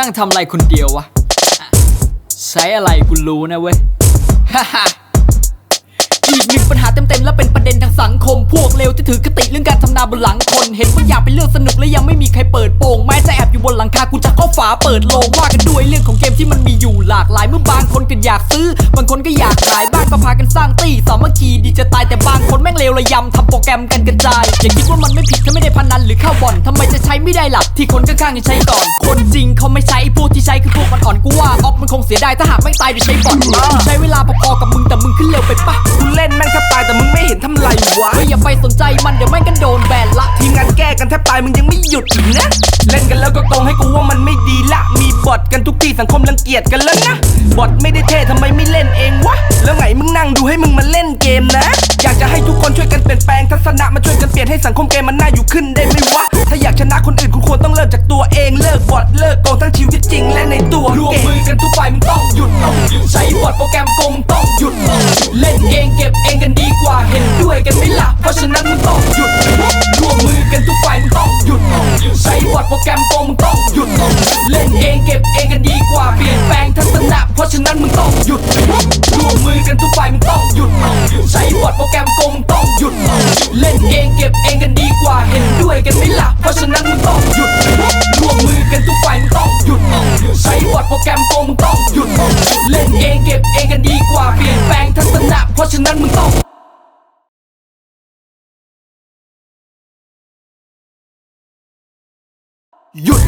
นั่งทำอะไรคนเดียววะ ใช้อะไรกูรู้นะเว้ยฮ่าฮ่าอีกหนึ่งปัญหาเต็มๆและเป็นประเด็นทางสังคม พวกเลวที่ถือกติเรื่องการทำนาบนหลังคน เห็นว่าอยากเป็นเรื่องสนุกและยังไม่มีใครเปิดโปงแม้จะแอบอยู่บนหลังคากูจะเข้าฝาเปิดโลงว่ากันด้วยเรื่องของเกมที่มันมีอยู่หลากหลายเมื่อบางคนก็อยากซื้อ บางคนก็อยากขายบ้างก็พากันสร้างตีสามัคคีดีจะตายแต่บางคนแม่งเลวระยำทำโปรแกรมกันกระจายอย่าคิดว่ามันไม่ผิดถ้าไม่ได้พนันหรือ ทำไมจะใช้ไม่ได้หลับที่คนข้างๆจะใช้ก่อน คนจริงเขาไม่ใช้ไอ้พวกที่ใช้คือพวกมันอ่อนกูว่าออฟมันคงเสียดายถ้าหากไม่ตายโดยใช้บ่อนกูใช้เวลาพอๆกับมึงแต่มึงขึ้นเร็วไปปะกูเล่นแม่งแทบตายแต่มึงไม่เห็นทำไรวะเฮ้ยอย่าไปสนใจมันเดี๋ยวแม่งกันโดนแบนละทีมงานแก้กันแทบตายมึงยังไม่หยุดอีกนะ เล่นกันแล้วก็โกงให้กูว่ามันไม่ดีละมีบอทกันทุกที่สังคมรังเกียจกันแล้วนะบอทไม่ได้เท่ทำไมไม่เล่นเองวะแล้วไงมึงนั่งดูให้มึงมาเล่นเกมนะ อยากจะให้ทุกคนช่วยกันเปลี่ยนแปลงทัศนะมาช่วยกันเปลี่ยนให้สังคมเกมมันน่าอยู่ขึ้นได้ไหมวะ ถ้าอยากชนะคนอื่นคุณควรต้องเริ่มจากตัวเองเลิกบอทเลิกโกงทั้งชีวิตจริงและในตัวรวมเกมมือกันทุกฝ่ายมึงต้องหยุดใช้บอร์ดโปรแกรมโกงมึงต้องหยุดเล่นเองเก็บเองกันดีกว่าเห็นด้วยกันไหม่ล่ะเพราะฉะนั้นมึงต้องหยุดรวมมือกันทุกฝ่ายมึงต้องหยุดใช้บอร์ดโปรแกรมโกงมึงต้องหยุดเล่นเองเก็บเองกันดีกว่าเปลี่ยนแปลงทัศนะเพราะฉะนั้นมึงต้องหยุดรวมมือกันทุกฝ่ายมึงต้องหยุดใช้บอร์ดโปรแกรมโกงมึงต้องหยุดเล่นเองเก็บเองกันดี กว่าเห็นด้วยกันไหม่ล่ะเพราะฉะนั้นมึงต้องหยุดรวมมือกันทุกฝ่ายมึงต้องหยุดใช้บอดโปรแกรมโกงมึงต้องหยุดเล่นเองเก็บเองกันดีกว่าเปลี่ยนแปลงทัศนะเพราะฉะนั้นมึงต้องหยุด